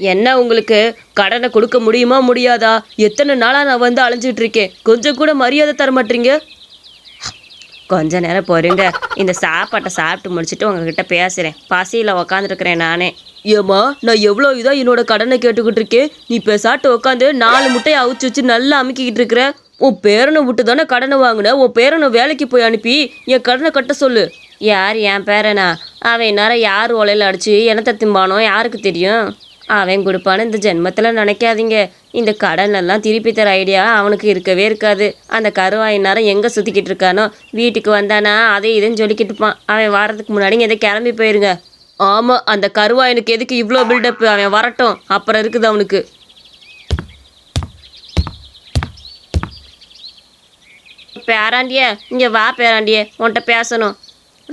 என்ன உங்களுக்கு? கடனை கொடுக்க முடியுமா முடியாதா? எத்தனை நாளா நான் வந்து அலைஞ்சிட்டு இருக்கேன் கொஞ்சம் கூட மரியாதை தர மாட்டீங்க? கொஞ்ச நேரம் பொறுங்க. இந்த சாப்பாட்டை சாப்பிட்டு முடிச்சுட்டு உங்ககிட்ட பேசுறேன். பசியில் உக்காந்துருக்கிறேன் நானே. ஏம்மா நான் எவ்வளோ இதாக என்னோட கடனை கேட்டுக்கிட்டு இருக்கேன்? நீ பேசாட்டு உட்காந்து நாலு முட்டையை அவிச்சு வச்சு நல்லா அமுக்கிக்கிட்டு இருக்கிற? உன் பேரனை விட்டு தானே கடனை வாங்கின? உன் பேரனை வேலைக்கு போய் அனுப்பி என் கடனை கட்ட சொல்லு. யார் என் பேரனா? அவன் இந்நேரம் யார் உலையில அடிச்சு என்னத்தை திம்பானோ? யாருக்கு தெரியும்? அவன் கொடுப்பான்னு இந்த ஜென்மத்தில் நினைக்காதீங்க. இந்த கடன் எல்லாம் திருப்பி தர ஐடியா அவனுக்கு இருக்கவே இருக்காது. அந்த கருவாய் நேரம் எங்கே சுற்றிக்கிட்டு இருக்கானோ? வீட்டுக்கு வந்தானா? அதை இதுன்னு சொல்லிக்கிட்டு இருப்பான். அவன் வாரத்துக்கு முன்னாடி எதை கிளம்பி போயிருங்க. ஆமாம் அந்த கருவாயனுக்கு எதுக்கு இவ்வளோ பில்டப் அவன் வரட்டும். அப்புறம் இருக்குது அவனுக்கு. பேராண்டிய இங்கே வா பேராண்டிய. உன்கிட்ட பேசணும்.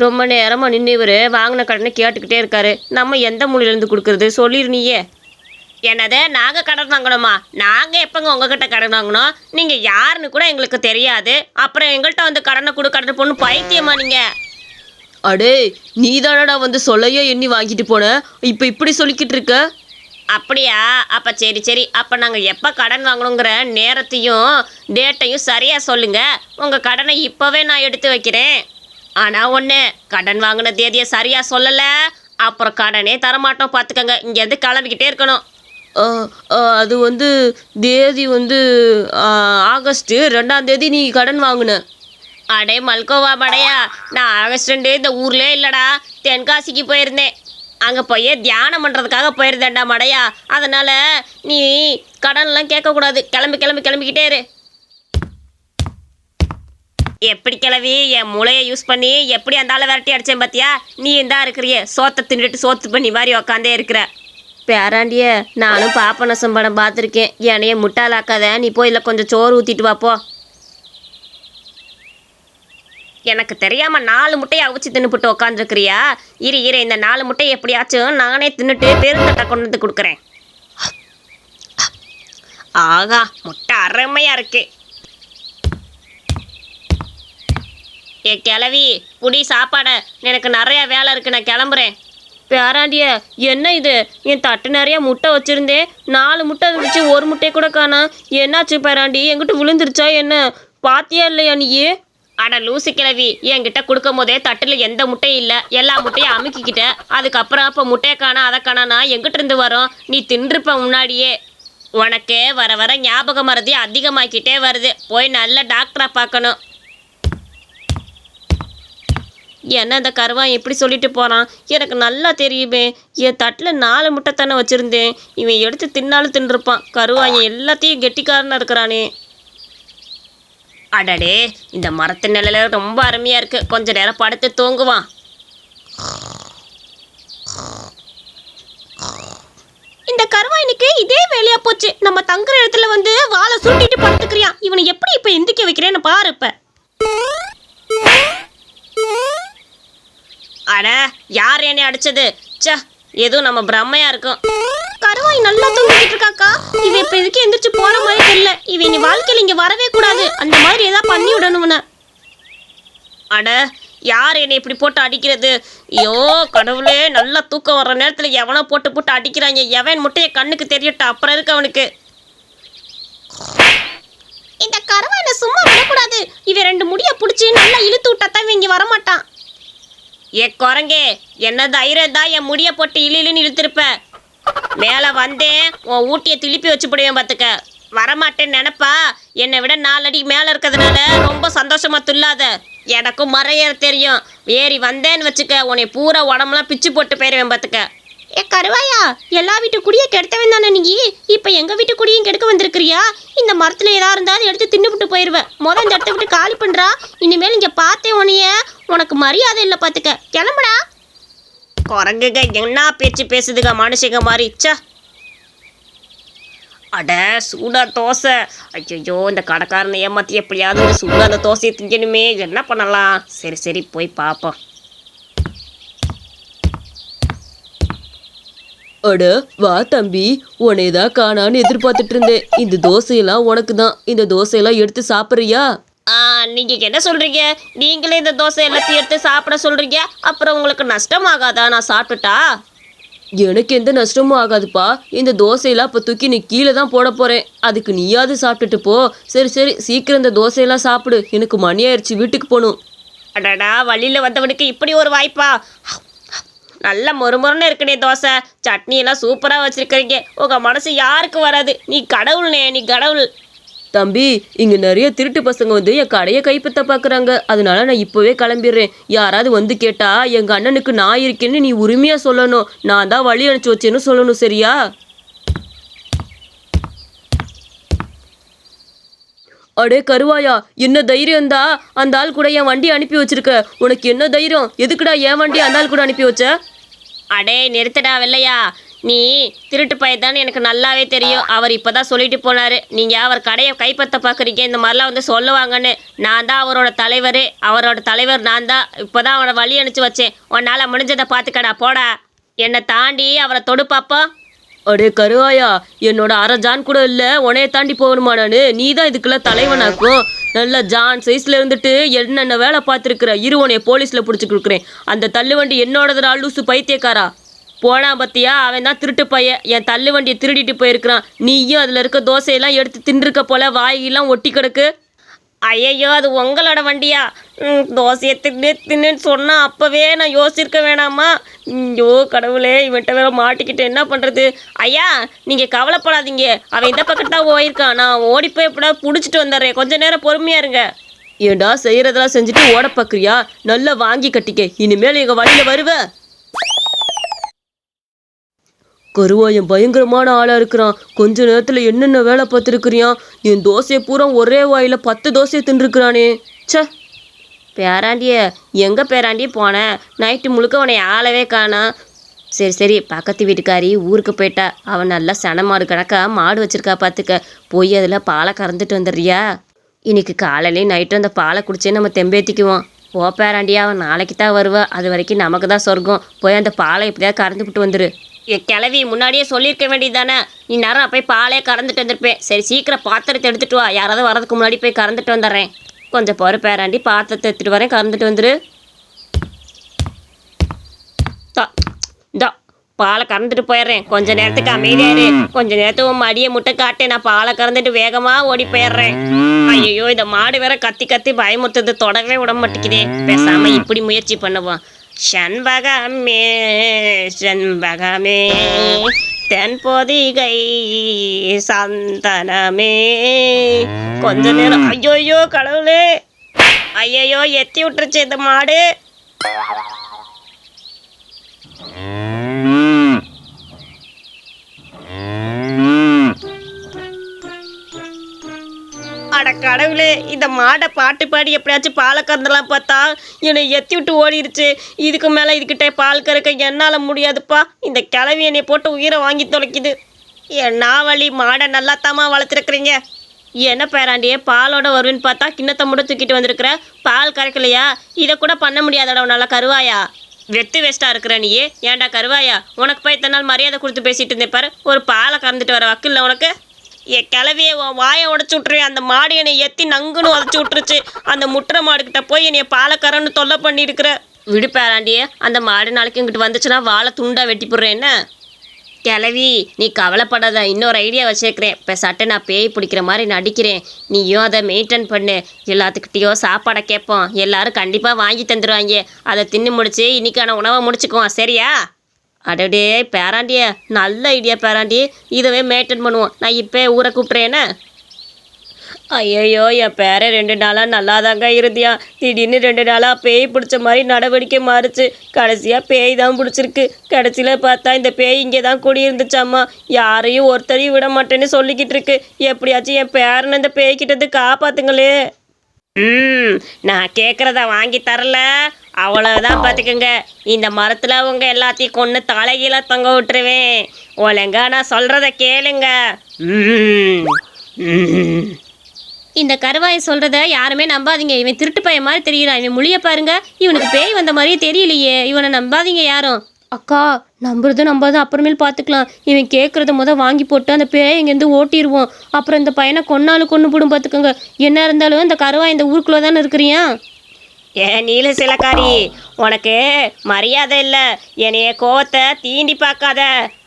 ரொம்ப நேரமாக நின்று இவர் வாங்கின கடனை கேட்டுக்கிட்டே இருக்காரு. நம்ம எந்த மூலையிலேருந்து கொடுக்குறது? சொல்லிடு நீயே. என்னது? நாங்கள் கடன் வாங்கணுமா? நாங்கள் எப்போங்க உங்ககிட்ட கடன் வாங்கினோம் நீங்கள் யாருன்னு கூட எங்களுக்கு தெரியாது. அப்புறம் எங்கள்கிட்ட வந்து கடனை கொடு கடனை பொண்ணு பைத்தியமா நீங்கள் அடே நீ தானடா வந்து சொல்லையே எண்ணி வாங்கிட்டு போன? இப்போ இப்படி சொல்லிக்கிட்டு இருக்க? அப்படியா? அப்போ சரி சரி. அப்போ நாங்கள் எப்போ கடன் வாங்கணுங்கிற நேரத்தையும் டேட்டையும் சரியாக சொல்லுங்க. உங்கள் கடனை இப்போவே நான் எடுத்து வைக்கிறேன். ஆனால் ஒன்று கடன் வாங்கின தேதியை சரியாக சொல்லலை. அப்புறம் கடனே தரமாட்டோம் பார்த்துக்கங்க இங்கேருந்து கிளம்பிக்கிட்டே இருக்கணும். அது வந்து தேதி வந்து ஆகஸ்ட்டு ரெண்டாம் தேதி நீ கடன் வாங்கின. அடே மல்கோவா படையா நான் ஆகஸ்ட் ரெண்டு இந்த ஊர்லயே இல்லடா. தென்காசிக்கு போயிருந்தேன். அங்கே போய் தியானம் பண்ணுறதுக்காக போயிருந்தேன்டா மடையா. அதனால நீ கடன்லாம் கேட்கக்கூடாது. கிளம்பி கிளம்பி கிளம்பிக்கிட்டே இரு. எப்படி கிளவி? என் மூளையை யூஸ் பண்ணி எப்படி அந்த ஆளை விரட்டி அடிச்சேன் பார்த்தியா நீ இந்தா இருக்கிறிய. சோத்தை தின்னுட்டு சோத்து பண்ணி மாதிரி உக்காந்தே இருக்கிற. பேராண்டிய நானும் பாப்பனசம் படம் பார்த்துருக்கேன். என்னைய முட்டாளாக்காத. நீ போய் இல்லை கொஞ்சம் சோறு ஊற்றிட்டு வாப்போ எனக்கு தெரியாமல் நாலு முட்டையை அவிச்சு தின்னுபிட்டு உக்காந்துருக்கிறியா? இரு இரு இந்த நாலு முட்டையை எப்படியாச்சும் நானே தின்னுட்டு பெருந்தட்டை கொண்டு வந்து கொடுக்குறேன். ஆகா முட்டை அருமையாக இருக்கு. ஏ கிளவி புடி சாப்பாட. எனக்கு நிறைய வேலை இருக்கு நான் கிளம்புறேன். பேராண்டிய என்ன இது? என் தட்டு நிறைய முட்டை வச்சிருந்தேன் நாலு முட்டை வச்சு ஒரு முட்டையை கூட காணோம் என்னாச்சு பேராண்டி? என்கிட்ட விழுந்துருச்சா என்ன? பாத்தியா இல்லையா நீயே அட லூசு கிழவி என்கிட்ட கொடுக்கும் போதே தட்டில் எந்த முட்டையும் இல்லை. எல்லா முட்டையும் அமுக்கிக்கிட்ட. அதுக்கப்புறம் அப்போ முட்டையை காணா அதை காணானா எங்கிட்ட இருந்து வரும். நீ தின்றுப்ப முன்னாடியே. உனக்கு வர வர ஞாபக மறதி அதிகமாக்கிட்டே வருது. போய் நல்ல டாக்டரா பார்க்கணும். என்ன இந்த கருவான் எப்படி சொல்லிட்டு போகிறான் எனக்கு நல்லா தெரியுமே. என் தட்டில் நாலு முட்டை தானே வச்சுருந்தேன். இவன் எடுத்து தின்னாலும் தின்றுப்பான் கருவாயன் எல்லாத்தையும் கெட்டிக்காரனாக இருக்கிறானே. அடடே இந்த மரத்து நிலையில ரொம்ப அருமையாக இருக்குது கொஞ்ச நேரம் படுத்து தூங்குவான். இந்த கருவாயனுக்கு இதே வேலையா போச்சு. நம்ம தங்குற இடத்துல வந்து வாழை சுட்டிட்டு படுத்துக்கிறியான் இவனை எப்படி இப்போ எந்திக்க வைக்கிறேன்னு பாருப்ப அட யார் என்னை அடிச்சது? ச எதுவும் நம்ம பிரம்மையா இருக்கும். கருவாய் நல்லா தூங்கிட்டு இருக்காக்கா. இவ இப்ப இதுக்கு எந்திரிச்சு போற மாதிரி தெரியல. இவ நீ வாழ்க்கையில இங்க வரவே கூடாது. அந்த மாதிரி ஏதாவது பண்ணி விடணும்னு அட யார் என்னை இப்படி போட்டு அடிக்கிறது? ஐயோ கடவுளே நல்லா தூக்கம் வர்ற நேரத்தில் எவனோ போட்டு போட்டு அடிக்கிறாங்க. எவன் முட்டைய கண்ணுக்கு தெரியட்டும் அப்புறம் இருக்கு அவனுக்கு? இந்த கருவானை சும்மா விடக்கூடாது. இவன் ரெண்டு முடிய பிடிச்சி நல்லா இழுத்து விட்டா தான் இங்கே வரமாட்டான். ஏ குரங்கே என்ன தைரியம் தான் என் முடிய போட்டு இழு இழுத்திருப்ப. மேலே வந்தேன் உன் ஊட்டியை திருப்பி வச்சு போடுவேன் பார்த்துக்க. வரமாட்டேன்னு நினப்பா. என்னை விட நாலடி மேலே இருக்கிறதுனால ரொம்ப சந்தோஷமாக துல்லாத எனக்கும் மறையற தெரியும். ஏறி வந்தேன்னு வச்சுக்க உன்னை பூரா உடம்புலாம் பிச்சு போட்டு போயிடுவேன் பார்த்துக்க. ஏ கருவாயா எல்லா வீட்டு குடியை கெடுத்தவன் தானே நீ? இப்போ எங்கள் வீட்டு குடியும் கெடுக்க வந்திருக்கிறியா? இந்த மரத்தில் ஏதாவது இருந்தாலும் எடுத்து தின்னுபிட்டு போயிடுவேன் முதல் இந்த இடத்த விட்டு காலி பண்ணுறா இனிமேல் இங்கே பார்த்தேன் உனையே உனக்கு மரியாதை இல்லை பார்த்துக்க கிளம்புடா. குரங்குங்க என்ன பேச்சு பேசுதுங்க மனுஷங்க மாதிரி. ச்சே. அட சூடா தோசை. ஐயோ இந்த கடைக்காரனை ஏமாற்றி எப்படியாவது ஒரு சூடாக அந்த தோசையை திங்கணுமே. என்ன பண்ணலாம்? சரி சரி போய் பார்ப்போம் அட வா தம்பி. உன்னை தான் காணான்னு எதிர்பார்த்துட்டு இருந்தேன். இந்த தோசையெல்லாம் உனக்கு தான். இந்த தோசையெல்லாம் எடுத்து சாப்பிட்றியா? ஆ நீங்க என்ன சொல்றீங்க? நீங்களே இந்த தோசை எல்லாத்தையும் எடுத்து சாப்பிட சொல்றீங்க. அப்புறம் உங்களுக்கு நஷ்டமாகாதா நான் சாப்பிட்டுட்டா? எனக்கு எந்த நஷ்டமும் ஆகாதுப்பா. இந்த தோசையெல்லாம் இப்போ தூக்கி நீ கீழே தான் போட போறேன். அதுக்கு நீயாவது சாப்பிட்டுட்டு போ. சரி சரி. சீக்கிரம் இந்த தோசையெல்லாம் சாப்பிடு. எனக்கு மணி ஆயிடுச்சு வீட்டுக்கு போகணும். அடடா வழியில் வந்தவனுக்கு இப்படி ஒரு வாய்ப்பா? நல்ல மொறுமொறுன்னு இருக்குடே தோசை. சட்னியெல்லாம் சூப்பராக வச்சிருக்கிறீங்க. உங்கள் மனசு யாருக்கு வராது? நீ கடவுள்னே நீ கடவுள். தம்பி இங்கே நிறைய திருட்டு பசங்க வந்து என் கடையை கைப்பற்ற பார்க்குறாங்க அதனால நான் இப்போவே கிளம்பிடுறேன். யாராவது வந்து கேட்டால் எங்கள் அண்ணனுக்கு நான் இருக்கேன்னு நீ உரிமையாக சொல்லணும். நான் தான் வழி அனுப்பிச்சு வச்சேன்னு சொல்லணும் சரியா? அடே கருவாயா என்ன தைரியம் அந்த ஆள் கூட என் வண்டி அனுப்பி வச்சிருக்க. உனக்கு என்ன தைரியம்? எதுக்குடா என் வண்டி அந்த ஆள் கூட அனுப்பி வச்ச? அடே நிறுத்தடா வெள்ளையா. நீ திருட்டு பையன் எனக்கு நல்லாவே தெரியும். அவர் இப்பதான் சொல்லிட்டு போனாரு. நீங்க அவர் கடையை கைப்பற்ற பார்க்குறீங்க இந்த மாதிரிலாம் வந்து சொல்லுவாங்கன்னு. நான் தான் அவரோட தலைவர். அவரோட தலைவர் நான் தான். இப்போதான் அவனை வழி அனுப்பிச்சு வச்சேன். உன்னால் முடிஞ்சதை பார்த்துக்கடா போடா. என்னை தாண்டி அவரை தொடு பார்ப்போம் அடே கருவாயா. என்னோட அரை ஜான் கூட இல்லை. உனையை தாண்டி போகணுமா நான்? நீ தான் இதுக்கெல்லாம் தலைவனாக்கும். நல்ல ஜான் சைஸில் இருந்துட்டு என்னென்ன வேலை பார்த்துருக்குற? இரு உன்னைய போலீஸ்ல பிடிச்சி கொடுக்குறேன். அந்த தள்ளுவண்டி என்னோடதுடா லூசு பைத்தியக்காரா? போனா பத்தியா அவன் தான் திருட்டு பையன் என் தள்ளு வண்டியை திருடிட்டு போயிருக்கிறான். நீயும் அதுல இருக்க தோசையெல்லாம் எடுத்து தின்றுக்க போல வாயெல்லாம் ஒட்டி கிடக்கு. ஐயையோ அது உங்களோட வண்டியா? தோசையை தின்னு தின்னுன்னு சொன்னா அப்பவே நான் யோசிச்சிருக்க வேணாமா? ஐயோ கடவுளே இவன்கிட்ட வேற மாட்டிக்கிட்டு என்ன பண்றது? ஐயா நீங்க கவலைப்படாதீங்க. அவன் இந்த பக்கத்தான் போயிருக்கான் நான் ஓடி போய் எப்படா பிடிச்சிட்டு வந்துடுறேன். கொஞ்ச நேரம் பொறுமையா இருங்க. ஏண்டா செய்யறதெல்லாம் செஞ்சுட்டு ஓட பாக்குறியா? நல்லா வாங்கி கட்டிக்க. இனிமேல் எங்க வழியில வருவ? கருவாயன் பயங்கரமான ஆளாக இருக்கிறான். கொஞ்ச நேரத்தில் என்னென்ன வேலை பார்த்துருக்குறியான் என் தோசையை பூரா ஒரே வாயில் பத்து தோசையை தின்றுருக்குறானே சே பேராண்டிய எங்கே பேராண்டி போனேன் நைட்டு முழுக்க உன்னை ஆளவே காணா. சரி சரி பக்கத்து வீட்டுக்காரி ஊருக்கு போயிட்டா. அவன் நல்லா சன மாடு கணக்கா மாடு வச்சிருக்கா பார்த்துக்க போய் அதில் பாலை கறந்துட்டு வந்துடுறியா? இன்னைக்கு காலையிலேயும் நைட்டும் அந்த பாலை குடிச்சே நம்ம தெம்பேத்திக்குவோம். ஓ பேராண்டியா அவன் நாளைக்கு தான் வருவா. அது வரைக்கும் நமக்கு தான் சொர்க்கம். போய் அந்த பாலை எப்படியாவது கறந்து வந்துடு கிளவி முன்னாடியே சொல்லியிருக்க வேண்டியதானே நீ நேரம் போய் பாலே கறந்துட்டு வந்திருப்பேன். சரி சீக்கிரம் பாத்திரத்தை எடுத்துட்டு வா. யாராவது வரதுக்கு முன்னாடி போய் கறந்துட்டு வந்துடுறேன். கொஞ்சம் பொறு பேராண்டி பாத்திரத்தை எடுத்துட்டு வரேன். கறந்துட்டு வந்துரு. தா பாலை கறந்துட்டு போயிடுறேன். கொஞ்ச நேரத்துக்கு அமைதியாரு கொஞ்ச நேரத்துக்கு உன் மடியை முட்டை காட்டு. நான் பாலை கறந்துட்டு வேகமா ஓடி போயிடுறேன். ஐயோ இந்த மாடு வேற கத்தி கத்தி பயமுறுத்துது. தொடவே விட மாட்டேங்குதே. பேசாம இப்படி முயற்சி பண்ணுவோம் செண்பகமே செண்பகமே. தென்பொதிகை சந்தனமே. கொஞ்ச நேரம். ஐயோயோ கடவுளே. ஐயோ எத்தி விட்டுருச்சு இந்த மாடு. அட கடவுளே இந்த மாடை பாட்டு பாடி எப்படியாச்சும் பாலை கறந்துலாம் பார்த்தா. என்னை எத்தி விட்டு ஓடிடுச்சு இதுக்கு மேலே இதுக்கிட்ட பால் கறக்க என்னால் முடியாதுப்பா. இந்த கிளவி என்னை போட்டு உயிரை வாங்கி தொலைக்குது. என்ன வழி மாடை நல்லாத்தாம்மா வளர்த்துருக்குறீங்க. என்ன பேராண்டியே பாலோட வருவேன்னு பார்த்தா கிண்ணத்தை மட்டும் தூக்கிட்டு வந்திருக்கிற. பால் கறக்கலையா? இதை கூட பண்ண முடியாதடா நல்லா கருவாயா? வெத்து வேஸ்டா இருக்கிற நீயே. ஏன்டா கருவாயா? உனக்கு போய் இத்தனை நாள் மரியாதை கொடுத்து பேசிட்டு இருந்தேன் பாரு. ஒரு பாலை கறந்துட்டு வர வக்கில்ல உனக்கு? என் கிளவிய உன் வாயை உடச்சி விட்டுருவேன் அந்த மாடு என்னை எத்தி நங்குன்னு உதச்சி விட்டுருச்சு. அந்த முட்டுற மாடுக்கிட்ட போய் என்னைய பாலக்கரன்னு தொல்லை பண்ணியிருக்கிற. விடுப்பேராண்டியே அந்த மாடு நாளைக்கு இங்கிட்டு வந்துச்சுன்னா வாழை துண்டாக வெட்டி போடுறேன். என்ன? கிளவி நீ கவலைப்படாத இன்னொரு ஐடியா வச்சிருக்கிறேன். இப்போ சட்டை நான் பேய் பிடிக்கிற மாதிரி நடிக்கிறேன். நீயும் அதை மெயின்டைன் பண்ணு. எல்லாத்துக்கிட்டேயும் சாப்பாடை கேட்போம். எல்லாரும் கண்டிப்பாக வாங்கி தந்துடுவாங்க அதை தின்னு முடிச்சு இன்னைக்கான உணவை முடிச்சுக்குவோம். சரியா? அடடே பேராண்டிய நல்ல ஐடியா பேராண்டி. இதுவே மெயின்டைன் பண்ணுவோம். நான் இப்போ ஊரை கூப்பிட்றேன்னு ஐயோ என் பேரை ரெண்டு நாளாக நல்லா தாங்க இருந்தியா. திடீர்னு ரெண்டு நாளாக பேய் பிடிச்ச மாதிரி நடவடிக்கை மாறுச்சு. கடைசியாக பேய் தான் பிடிச்சிருக்கு. கடைசியில் பார்த்தா இந்த பேய் இங்கே தான் குடியிருந்துச்சாம்மா. யாரையும் ஒருத்தரையும் விட மாட்டேன்னு சொல்லிக்கிட்டு இருக்கு. எப்படியாச்சும் என் பேரனை இந்த பேய்கிட்டது காப்பாற்றுங்களே ம் நான் கேட்குறத வாங்கி தரல. அவ்வளோதான் பார்த்துக்கோங்க இந்த மரத்தில் உங்கள் எல்லாத்தையும் கொன்று தலைகீழ தொங்க விட்டுருவேன். ஒழுங்கா நான் சொல்கிறத கேளுங்க. ம் இந்த கருவாயை சொல்கிறத யாருமே நம்பாதீங்க. இவன் திருட்டு பையன் மாதிரி தெரியறான் இவன் மொழிய பாருங்க. இவனுக்கு பேய் வந்த மாதிரியே தெரியலையே. இவனை நம்பாதீங்க யாரும். அக்கா நம்புறது நம்பாத அப்புறமேல் பார்த்துக்கலாம் இவன் கேட்குறத முத வாங்கி போட்டு அந்த பேயை இங்கேருந்து ஓட்டிடுவோம் அப்புறம் இந்த பையனை கொன்னாலும் கொண்டு போடும் பார்த்துக்கோங்க என்ன இருந்தாலும் இந்த கருவாய் இந்த ஊருக்குள்ளே தானே இருக்கிறியா? ஏ நீல சிலக்காரி உனக்கு மரியாதை இல்லை. என்னைய கோவத்தை தீண்டி பார்க்காத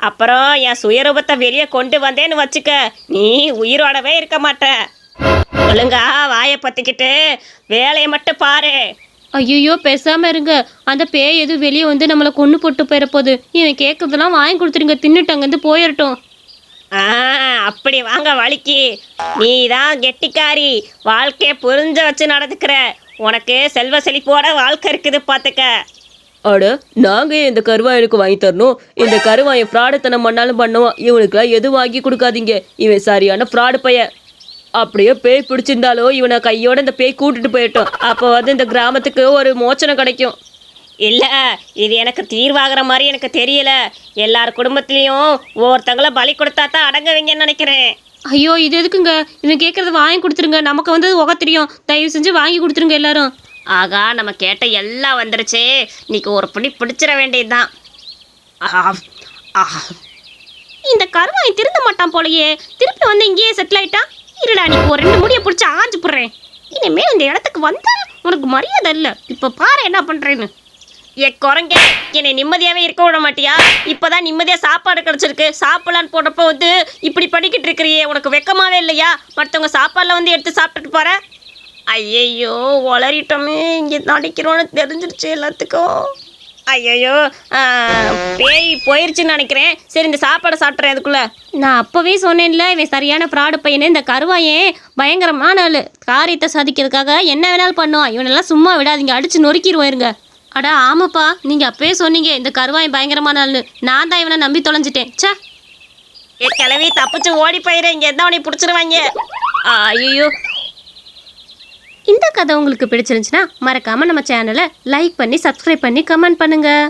அப்புறம் என் சுயரூபத்தை வெளியே கொண்டு வந்தேன்னு வச்சுக்க. நீ உயிரோடவே இருக்க மாட்ட. ஒழுங்கா வாயை பற்றிக்கிட்டு வேலையை மட்டும் பாரு. ஐயோ பேசாம இருங்க. அந்த பேய் எதுவும் வெளியே வந்து நம்மளை கொண்டு போட்டு போயிட போகுது இவன் கேட்கறதெல்லாம் வாங்கி கொடுத்துருங்க. தின்னுட்டு அங்கேருந்து போயிடட்டும் ஆ அப்படி வாங்க வலிக்கு நீ தான் கெட்டிக்காரி. வாழ்க்கையை புரிஞ்ச வச்சு நடந்துக்கிற. உனக்கு செல்வ செழிப்போட வாழ்க்கை இருக்குது பார்த்துக்க அட நாங்க ஏன் இந்த கருவாயனுக்கு வாங்கி தரணும்? இந்த கருவாயன் ஃப்ராடுத்தனம் பண்ணாலும் பண்ணுவான். இவனுக்குலாம் எதுவும் வாங்கி கொடுக்காதீங்க. இவன் சரியான ஃப்ராடு பையன். அப்படியே பேய் பிடிச்சிருந்தாலும் இவனை கையோட இந்த பேய் கூட்டிட்டு போயிட்டோம். அப்போ வந்து இந்த கிராமத்துக்கு ஒரு மோச்சனம் கிடைக்கும். இல்லை இது எனக்கு தீர்வாகிற மாதிரி எனக்கு தெரியல. எல்லார் குடும்பத்துலேயும் ஒவ்வொருத்தங்கள பலி கொடுத்தா தான் அடங்குவீங்கன்னு நினைக்கிறேன். ஐயோ இது எதுக்குங்க? இவன் கேட்கறத வாங்கி கொடுத்துருங்க. நமக்கு வந்து உக தெரியும் தயவு செஞ்சு வாங்கி கொடுத்துருங்க எல்லாரும். ஆகா நம்ம கேட்ட எல்லாம் வந்துருச்சு. நீக்கு ஒரு பிடி பிடிச்சிட வேண்டியதுதான். இந்த கருவாய் திருந்த மாட்டான் போலயே. திருப்பி வந்து இங்கேயே செட்டில் ஆயிட்டான் இருடா நீ ஒரு ரெண்டு முடியை பிடிச்சி ஆஞ்சு போடுறேன் இனிமேல் இந்த இடத்துக்கு வந்தா உனக்கு மரியாதை இல்லை. இப்போ பாரு என்ன பண்ணுறேன்னு ஏ குரங்க என்னை நிம்மதியாகவே இருக்க விட மாட்டியா? இப்போ தான் நிம்மதியாக சாப்பாடு கிடச்சிருக்கு. சாப்பிடலான்னு போட்டப்போ வந்து இப்படி படிக்கிட்டு இருக்கிறியே. உனக்கு வெக்கமாகவே இல்லையா? மற்றவங்க சாப்பாடில் வந்து எடுத்து சாப்பிட்டுட்டு போகிற ஐயையோ வளரிட்டோமே இங்கே நடிக்கிறோன்னு தெரிஞ்சிருச்சு எல்லாத்துக்கும். ஐயோ பேய் போயிருச்சுன்னு நினைக்கிறேன். சரி இந்த சாப்பாடை சாப்பிட்றேன் அதுக்குள்ள. நான் அப்போவே சொன்னேன்ல இவன் சரியான ஃப்ராடு பையனு. இந்த கருவாயன் பயங்கரமான ஆள். காரியத்தை சாதிக்கிறதுக்காக என்ன வேணாலும் பண்ணுவான். இவனெல்லாம் சும்மா விடாதீங்க. அடிச்சு நொறுக்கிடுவோம் இருங்க. அடா ஆமாப்பா. நீங்க அப்பவே சொன்னீங்க இந்த கருவாயன் பயங்கரமான ஆள் நான் தான் இவனை நம்பி தொலைஞ்சிட்டேன். சே ஏ கிளவி தப்பிச்சு ஓடி போயிரு. இங்கே இருந்தால் உனக்கு பிடிச்சிருவாங்க. ஐயோ இந்த கதை உங்களுக்கு பிடிச்சிருந்துச்சுன்னா மறக்காமல் நம்ம சேனலை லைக் பண்ணி சப்ஸ்கிரைப் பண்ணி கமெண்ட் பண்ணுங்கள்